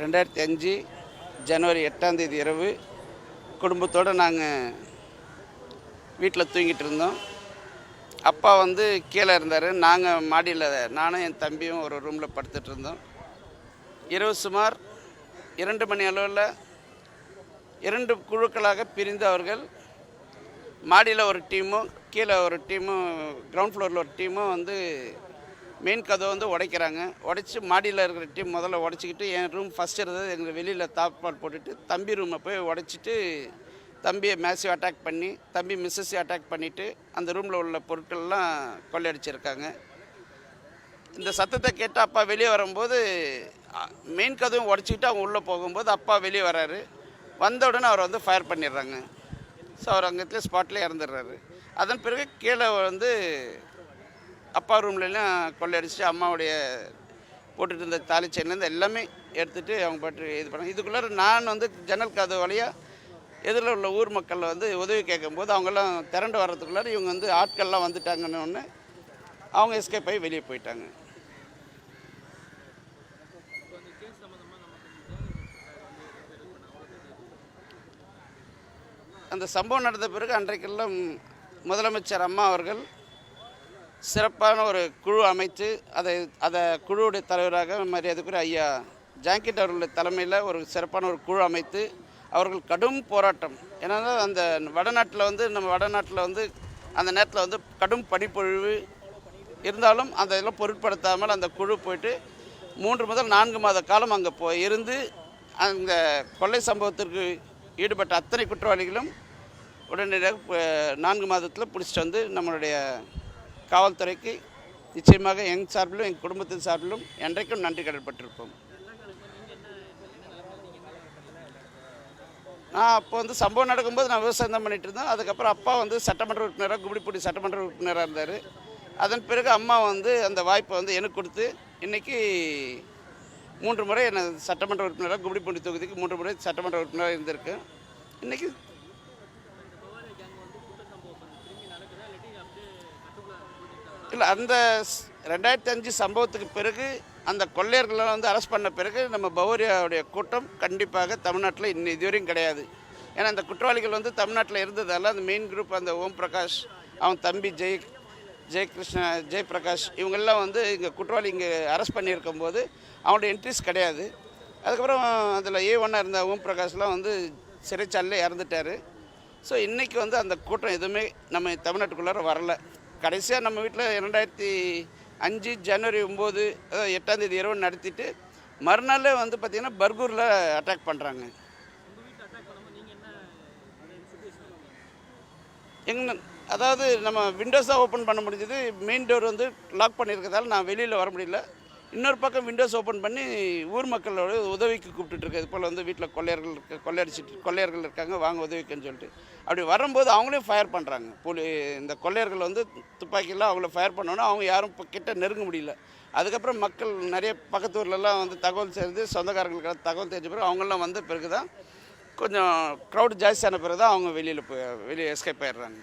ரெண்டாயிரத்தி அஞ்சு ஜனவரி எட்டாம் தேதி இரவு குடும்பத்தோடு நாங்கள் வீட்டில் தூங்கிட்டு இருந்தோம். அப்பா வந்து கீழே இருந்தார். நாங்கள் மாடியில் நானும் என் தம்பியும் ஒரு ரூமில் படுத்துட்டு இருந்தோம். இரவு சுமார் இரண்டு மணி அளவில் இரண்டு குழுக்களாக பிரிந்து அவர்கள் மாடியில் ஒரு டீமும் கீழே ஒரு டீமும் கிரவுண்ட் ஃப்ளோரில் ஒரு டீமும் வந்து மெயின் கதவை வந்து உடைக்கிறாங்க. உடைச்சி மாடியில் இருக்கிற டீம் முதல்ல உடச்சிக்கிட்டு என் ரூம் ஃபஸ்ட் இருந்தது. எங்கள் வெளியில் தாப்பால் போட்டுட்டு தம்பி ரூமை போய் உடைச்சிட்டு தம்பியை மேசிவ் அட்டாக் பண்ணி தம்பி மிஸ்ஸஸை அட்டாக் பண்ணிவிட்டு அந்த ரூமில் உள்ள பொருட்கள்லாம் கொள்ளையடிச்சிருக்காங்க. இந்த சத்தத்தை கேட்டு அப்பா வெளியே வரும்போது மெயின் கதவும் உடச்சிக்கிட்டு அவங்க உள்ளே போகும்போது அப்பா வெளியே வராரு வந்த உடனே அவர் வந்து ஃபயர் பண்ணிடுறாங்க. ஸோ அவர் அங்கத்துல ஸ்பாட்லேயே இறந்துடுறாரு. அதன் பிறகு கீழே வந்து அப்பா ரூம்லலாம் கொள்ளையடிச்சிட்டு அம்மாவுடைய போட்டுட்டு இருந்த தாலி செயின்லேருந்து எல்லாமே எடுத்துகிட்டு அவங்க பாட்டு இது பண்ணாங்க. இதுக்குள்ளார நான் வந்து ஜன்னல் கதவு வழியாக எதிரில் உள்ள ஊர் மக்கள் வந்து உதவி கேட்கும்போது அவங்கெல்லாம் திரண்டு வர்றதுக்குள்ளார இவங்க வந்து ஆட்கள்லாம் வந்துட்டாங்கன்னு ஒன்று அவங்க எஸ்கேப் ஆகி வெளியே போயிட்டாங்க. அந்த சம்பவம் நடந்த பிறகு அன்றைக்கெல்லாம் முதலமைச்சர் அம்மா அவர்கள் சிறப்பான ஒரு குழு அமைத்து அதை அதை குழுவுடைய தலைவராக மரியாதைக்குரிய ஐயா ஜாங்கிட் அவர்களுடைய தலைமையில் ஒரு சிறப்பான ஒரு குழு அமைத்து அவர்கள் கடும் போராட்டம். ஏன்னா அந்த வடநாட்டில் வந்து நம்ம வடநாட்டில் வந்து அந்த நேரத்தில் வந்து கடும் பனிப்பொழிவு இருந்தாலும் அந்த இதெல்லாம் பொருட்படுத்தாமல் அந்த குழு போயிட்டு மூன்று முதல் நான்கு மாத காலம் அங்கே போய் இருந்து அந்த கொள்ளை சம்பவத்திற்கு ஈடுபட்ட அத்தனை குற்றவாளிகளும் உடனடியாக நான்கு மாதத்தில் பிடிச்சிட்டு வந்து நம்மளுடைய காவல்துறைக்கு நிச்சயமாக எங்கள் சார்பிலும் எங்கள் குடும்பத்தின் சார்பிலும் என்றைக்கும் நன்றி கடற்பட்டிருப்போம் நான் அப்போ வந்து சம்பவம் நடக்கும்போது நான் விவசாயம் தான் பண்ணிகிட்டு இருந்தேன். அதுக்கப்புறம் அப்பா வந்து சட்டமன்ற உறுப்பினராக குடிப்பூடி சட்டமன்ற உறுப்பினராக இருந்தார். அதன் பிறகு அம்மா வந்து அந்த வாய்ப்பை வந்து எனக்கு கொடுத்து இன்றைக்கி மூன்று முறை என்னை சட்டமன்ற உறுப்பினராக குடிப்பூண்டி தொகுதிக்கு மூன்று முறை சட்டமன்ற உறுப்பினராக இருந்திருக்கேன். இன்றைக்கி இல்லை அந்த ஸ்- ரெண்டாயிரத்தி அஞ்சு சம்பவத்துக்கு பிறகு அந்த கொள்ளையர்களை வந்து அரெஸ்ட் பண்ண பிறகு நம்ம பௌரியாவுடைய கூட்டம் கண்டிப்பாக தமிழ்நாட்டில் இன்னும் இதுவரையும் கிடையாது. ஏன்னா அந்த குற்றவாளிகள் வந்து தமிழ்நாட்டில் இருந்ததால் அந்த மெயின் குரூப் அந்த ஓம் பிரகாஷ் அவன் தம்பி ஜெய் ஜெயகிருஷ்ண ஜெயபிரகாஷ் இவங்கெல்லாம் வந்து இங்கே குற்றவாளி இங்கே அரெஸ்ட் பண்ணியிருக்கும் போது அவனுடைய என்ட்ரிஸ் கிடையாது. அதுக்கப்புறம் அதில் ஏ ஒன்னாக இருந்த ஓம் பிரகாஷ்லாம் வந்து சிறைச்சாலையில் இறந்துட்டார். ஸோ இன்றைக்கி வந்து அந்த கூட்டம் எதுவுமே நம்ம தமிழ்நாட்டுக்குள்ளார வரல. கடைசியாக நம்ம வீட்டில் இரண்டாயிரத்தி அஞ்சு ஜனவரி ஒம்பது அதாவது எட்டாம் தேதி இரவு நடத்திட்டு மறுநாளே வந்து பார்த்திங்கன்னா பர்கூரில் அட்டாக் பண்ணுறாங்க எங்க அதாவது நம்ம விண்டோஸாக ஓப்பன் பண்ண முடிஞ்சது மெயின் டோர் வந்து லாக் பண்ணியிருக்கிறதால நான் வெளியில் வர முடியல. இன்னொரு பக்கம் விண்டோஸ் ஓப்பன் பண்ணி ஊர் மக்களோட உதவிக்கு கூப்பிட்டுட்டு இருக்கு இது போல் வந்து வீட்டில் கொள்ளையர்கள் இருக்க கொள்ளையடிச்சிட்டு கொள்ளையர்கள் இருக்காங்க வாங்க உதவிக்குன்னு சொல்லிட்டு. அப்படி வரும்போது அவங்களையும் ஃபயர் பண்ணுறாங்க புலி இந்த கொள்ளையர்கள் வந்து துப்பாக்கியெல்லாம் அவங்கள ஃபயர் பண்ணோன்னா அவங்க யாரும் இப்போ கிட்ட நெருங்க முடியல. அதுக்கப்புறம் மக்கள் நிறைய பக்கத்து ஊர்லலாம் வந்து தகவல் சேர்ந்து சொந்தக்காரங்களுக்கு தகவல் தெரிஞ்ச பிறகு அவங்கெல்லாம் வந்த பிறகு தான் கொஞ்சம் க்ரௌட் ஜாஸ்தியான பிறகு தான் அவங்க வெளியில் போய் வெளியே எஸ்கேப் ஆயிடுறாங்க.